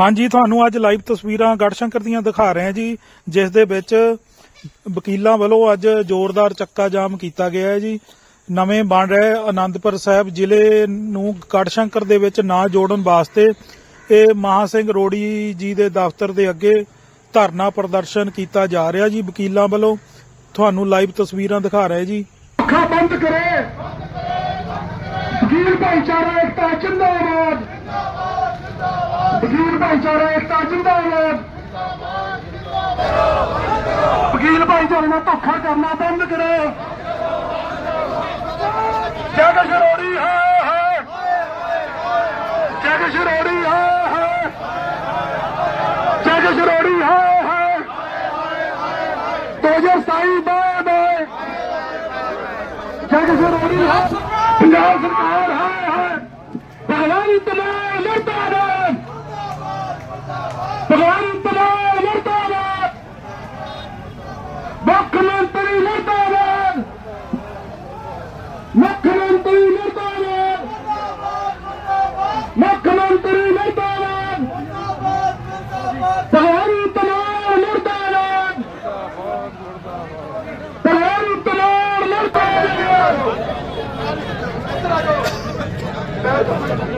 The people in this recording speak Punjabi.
ਹਾਂਜੀ, ਤੁਹਾਨੂੰ ਅੱਜ ਲਾਈਵ ਤਸਵੀਰਾਂ ਗੜਸ਼ੰਕਰ ਦੀਆਂ ਦਿਖਾ ਰਹੇ ਹਾਂ ਜੀ, ਜਿਸ ਦੇ ਵਿੱਚ ਵਕੀਲਾਂ ਵੱਲੋਂ ਅੱਜ ਜ਼ੋਰਦਾਰ ਚੱਕਾ ਜਾਮ ਕੀਤਾ ਗਿਆ ਹੈ ਜੀ। ਨਵੇਂ ਬਣ ਰਹੇ ਆਨੰਦਪੁਰ ਸਾਹਿਬ ਜ਼ਿਲ੍ਹੇ ਨੂੰ ਗੜਸ਼ੰਕਰ ਦੇ ਵਿੱਚ ਨਾ ਜੋੜਨ ਵਾਸਤੇ ਇਹ ਮਹਾ ਸਿੰਘ ਰੋੜੀ ਜੀ ਦੇ ਦਫ਼ਤਰ ਦੇ ਅੱਗੇ ਧਰਨਾ ਪ੍ਰਦਰਸ਼ਨ ਕੀਤਾ ਜਾ ਰਿਹਾ ਜੀ ਵਕੀਲਾਂ ਵੱਲੋਂ। ਤੁਹਾਨੂੰ ਲਾਈਵ ਤਸਵੀਰਾਂ ਦਿਖਾ ਰਹੇ ਜੀ। ਅੱਖਾਂ ਬੰਦ ਕਰੇ। ਵਕੀਲ ਭਾਈਚਾਰਾ ਏਕਤਾ, ਜਿੰਦਾਬਾਦ। ਭਾਈਚਾਰਾ, ਏਕਤਾ, ਜਿੰਦਾਬਾਦ। ਵਕੀਲ ਭਾਈਚਾਰੇ ਨਾਲ ਧੋਖਾ ਕਰਨਾ ਬੰਦ ਕਰੋ। ਜਗ ਸ਼ਰੋੜੀ ਹੈ ਹੈ ਜਗ ਸ਼ਰੋੜੀ ਹੈ ਹੈ ਜਗ ਸ਼ਰੋੜੀ ਹੈ ਹੈ 2027 ਬਾਅਦ ਹੈ ਜਗ ਜ਼ਰੂਰੀ ਹੈ ਪੰਜਾਬ ਸਰਕਾਰ ਹੈ ਹੈ ਭਗਵਾਨ ਤਮਾਮ ਮੁਰਦਾਬਾਦ। ਆ ਜਾਓ। ਇੱਧਰ ਆ ਜਾਓ